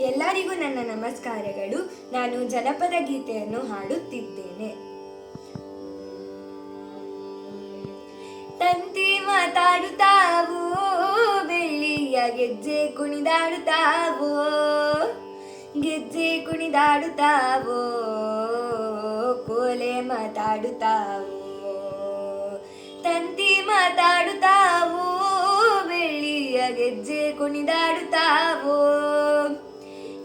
ಎಲ್ಲರಿಗೂ ನನ್ನ ನಮಸ್ಕಾರಗಳು. ನಾನು ಜನಪದ ಗೀತೆಯನ್ನು ಹಾಡುತ್ತಿದ್ದೇನೆ. ತಂತಿ ಮಾತಾಡುತ್ತಾವೋ, ಬೆಳ್ಳಿಯ ಗೆಜ್ಜೆ ಕುಣಿದಾಡುತ್ತಾವೋ ಗೆಜ್ಜೆ ಕುಣಿದಾಡುತ್ತಾವೋ, ಕೋಲೆ ಮಾತಾಡುತ್ತಾವೋ, ತಂತಿ ಮಾತಾಡುತ್ತಾವೋ, ಬೆಳ್ಳಿಯ ಗೆಜ್ಜೆ ಕುಣಿದಾಡುತ್ತಾವೋ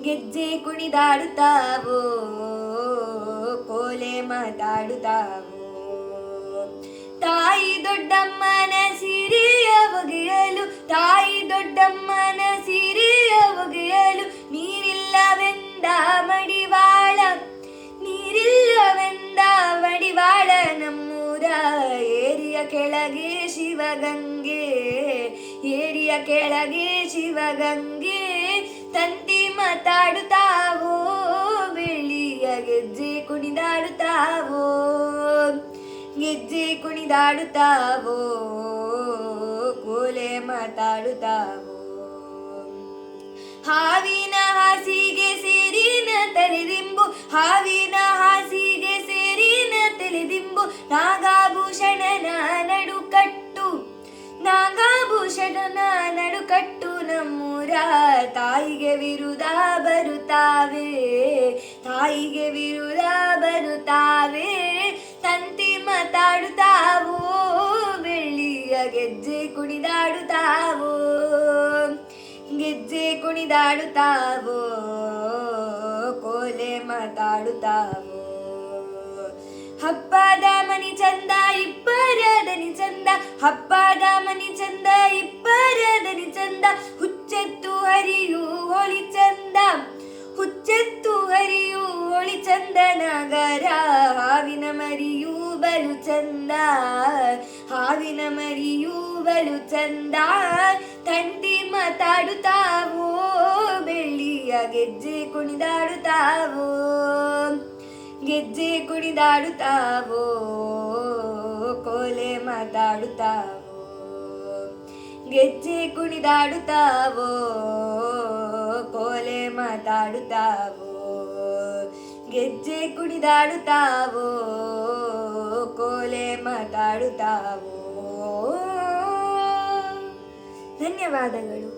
ಗೆಜ್ಜೆ ಕುಣಿದಾಡುತ್ತಾವೋ? ಕೋಲೆ ಮಾತಾಡುತ್ತಾವೋ? ತಾಯಿ ದೊಡ್ಡಮ್ಮನ ಸಿರಿಯ ಒಗೆಯಲು, ತಾಯಿ ದೊಡ್ಡಮ್ಮನ ಸಿರಿಯ ಒಗೆಯಲು ನೀರಿಲ್ಲವೆಂದ ಮಡಿವಾಳ ನೀರಿಲ್ಲವೆಂದ ಮಡಿವಾಳ ನಮ್ಮೂರ ಏರಿಯ ಕೆಳಗೆ ಶಿವಗಂಗೆ, ಏರಿಯ ಕೆಳಗೆ ಶಿವಗಂಗೆ. ಮಾತಾಡುತ್ತಾವೋ? ಬೆಳ್ಳಿಯ ಗೆಜ್ಜೆ ಕುಣಿದಾಡುತ್ತಾವೋ? ಗೆಜ್ಜೆ ಕುಣಿದಾಡುತ್ತಾವೋ? ಕೋಲೆ ಮಾತಾಡುತ್ತಾವೋ? ಹಾವಿನ ಹಾಸಿಗೆ ಸೇರಿನ ತಲೆದಿಂಬು, ಹಾವಿನ ಹಾಸಿಗೆ ಸೇರಿನ ತಲೆದಿಂಬು, ನಾಗಾಭೂಷಣನ ನಡುಕಟ್ಟು ನಾಗಾಭೂಷಣನ ನಡುಕಟ್ಟು ನಮ್ಮೂರ ತಾಯಿಗೆ ವಿರುದ್ಧ ಬರುತ್ತಾವೆ, ತಾಯಿಗೆ ವಿರುದ್ಧ ಬರುತ್ತಾವೆ. ತಂತಿ ಮಾತಾಡುತ್ತಾವೋ, ಬೆಳ್ಳಿಯ ಗೆಜ್ಜೆ ಕುಣಿದಾಡುತ್ತಾವೋ ಗೆಜ್ಜೆ ಕುಣಿದಾಡುತ್ತಾವೋ, ಕೋಲೆ ಮಾತಾಡುತ್ತಾವೋ. ಹಬ್ಬದ ಮನಿ ಚಂದ ನಗರ ಹಾವಿನ ಮರಿಯೂ ಬಲು ಚಂದ. ಹಾವಿನ ಮರಿಯೂ ಬಲು ಚಂದ. ತಂತಿ ಮಾತಾಡುತ್ತಾವೋ, ಬೆಳ್ಳಿಯ ಗೆಜ್ಜೆ ಕುಣಿದಾಡುತ್ತಾವೋ. ಗೆಜ್ಜೆ ಕುಣಿದಾಡುತ್ತಾವೋ, ಕೋಲೆ ಮಾತಾಡುತ್ತಾವೋ. ಗೆಜ್ಜೆ ಕುಣಿದಾಡುತ್ತಾವೋ, ಕೋಲೆ ಮಾತಾಡುತ್ತಾವೋ. ಗೆಜ್ಜೆ ಕುಣಿದಾಡುತ್ತಾವೋ ಕೋಲೆ ಮಾತಾಡುತ್ತಾವೋ? ಧನ್ಯವಾದಗಳು.